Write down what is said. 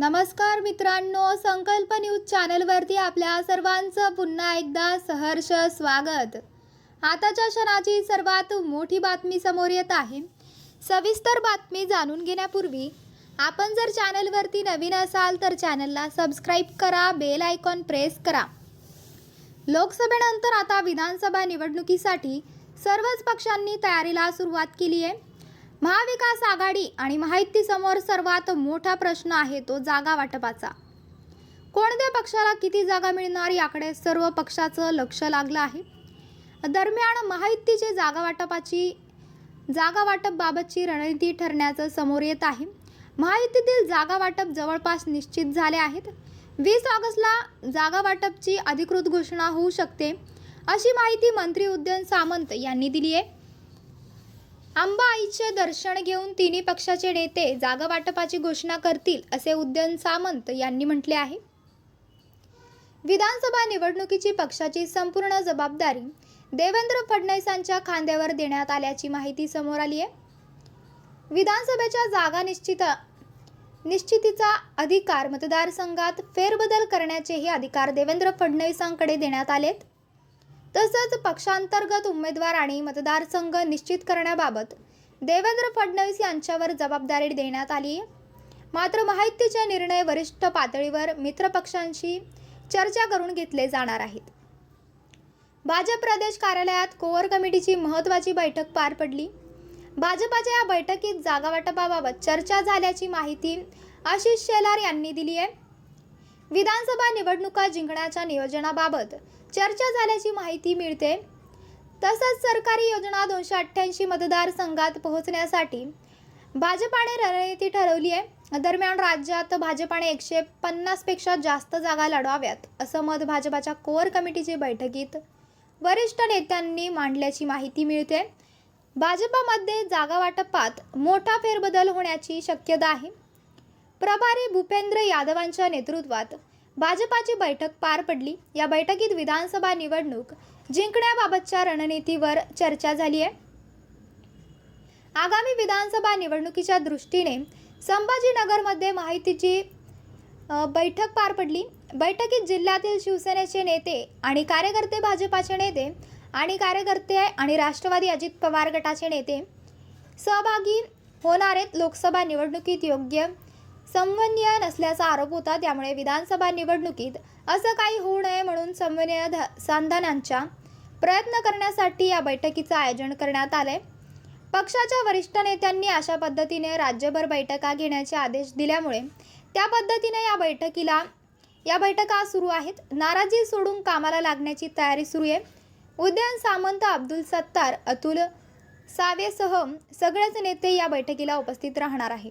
नमस्कार मित्रांनो संकल्प न्यूज चॅनलवरती आपल्या सर्वांचं पुन्हा एकदा सहर्ष स्वागत. आताच्या क्षणाची सर्वात मोठी बातमी समोर येत आहे. सविस्तर बातमी जाणून घेण्यापूर्वी आपण जर चॅनलवरती नवीन असाल तर चॅनलला सबस्क्राईब करा बेल आयकॉन प्रेस करा. लोकसभेनंतर आता विधानसभा निवडणुकीसाठी सर्वच पक्षांनी तयारीला सुरुवात केली आहे महाविकास आघाडी आणि महायुतीसमोर सर्वात मोठा प्रश्न आहे तो जागा वाटपाचा. कोणत्या पक्षाला किती जागा मिळणार याकडे सर्व पक्षाचं लक्ष लागलं आहे. दरम्यान महायुतीचे जागा वाटपाची जागा वाटपबाबतची रणनीती ठरण्याचं समोर येत आहे. महायुतीतील जागा वाटप जवळपास निश्चित झाले आहेत. वीस ऑगस्टला जागा वाटपची अधिकृत घोषणा होऊ शकते अशी माहिती मंत्री उदयन सामंत यांनी दिली आहे. आईचे दर्शन घेऊन तिन्ही पक्षाचे नेते जागा वाटपाची घोषणा करतील असे उदयन सामंत यांनी म्हटले आहे. विधानसभा निवडणुकीची पक्षाची संपूर्ण जबाबदारी देवेंद्र फडणवीसांच्या खांद्यावर देण्यात आल्याची माहिती समोर आली आहे. विधानसभेच्या जागा निश्चित निश्चितीचा अधिकार मतदारसंघात फेरबदल करण्याचेही अधिकार देवेंद्र फडणवीसांकडे देण्यात आलेत. तसंच पक्षांतर्गत उमेदवार आणि मतदारसंघ निश्चित करण्याबाबत देवेंद्र फडणवीस यांच्यावर जबाबदारी देण्यात आली. आहे मात्र माहितीचे निर्णय वरिष्ठ पातळीवर मित्रपक्षांशी चर्चा करून घेतले जाणार आहेत. भाजप प्रदेश कार्यालयात कोअर कमिटीची महत्त्वाची बैठक पार पडली. भाजपाच्या या बैठकीत जागावाटपाबाबत चर्चा झाल्याची माहिती आशिष शेलार यांनी दिली आहे. विधानसभा निवडणुका जिंकण्याच्या नियोजनाबाबत चर्चा झाल्याची माहिती मिळते. तसंच सरकारी योजना दोनशे अठ्ठ्याऐंशी मतदारसंघात पोहोचण्यासाठी भाजपाने रणनीती ठरवली आहे. दरम्यान राज्यात भाजपाने एकशे पन्नासपेक्षा जास्त जागा लढवाव्यात असं मत भाजपाच्या कोअर कमिटीची बैठकीत वरिष्ठ नेत्यांनी मांडल्याची माहिती मिळते. भाजपामध्ये जागा वाटपात मोठा फेरबदल होण्याची शक्यता आहे. प्रभारी भूपेंद्र यादवांच्या नेतृत्वात भाजपाची बैठक पार पडली. या बैठकीत विधानसभा निवडणूक जिंकण्याबाबतच्या रणनीतीवर चर्चा झाली आहे. आगामी विधानसभा निवडणुकीच्या दृष्टीने संभाजीनगरमध्ये माहितीची बैठक पार पडली. बैठकीत जिल्ह्यातील शिवसेनेचे नेते आणि कार्यकर्ते भाजपाचे नेते आणि कार्यकर्ते आणि राष्ट्रवादी अजित पवार गटाचे नेते सहभागी होणार आहेत. लोकसभा निवडणुकीत योग्य समन्वय नसल्याचा आरोप होता त्यामुळे विधानसभा निवडणुकीत असं काही होऊ नये म्हणून समन्वय ध- प्रयत्न करण्यासाठी या बैठकीचं आयोजन करण्यात आलंय. पक्षाच्या वरिष्ठ नेत्यांनी अशा पद्धतीने राज्यभर बैठका घेण्याचे आदेश दिल्यामुळे त्या पद्धतीने या बैठकीला या बैठका सुरू आहेत. नाराजी सोडून कामाला लागण्याची तयारी सुरू आहे. उदयन सामंत अब्दुल सत्तार अतुल सावेसह सगळेच नेते या बैठकीला उपस्थित राहणार आहे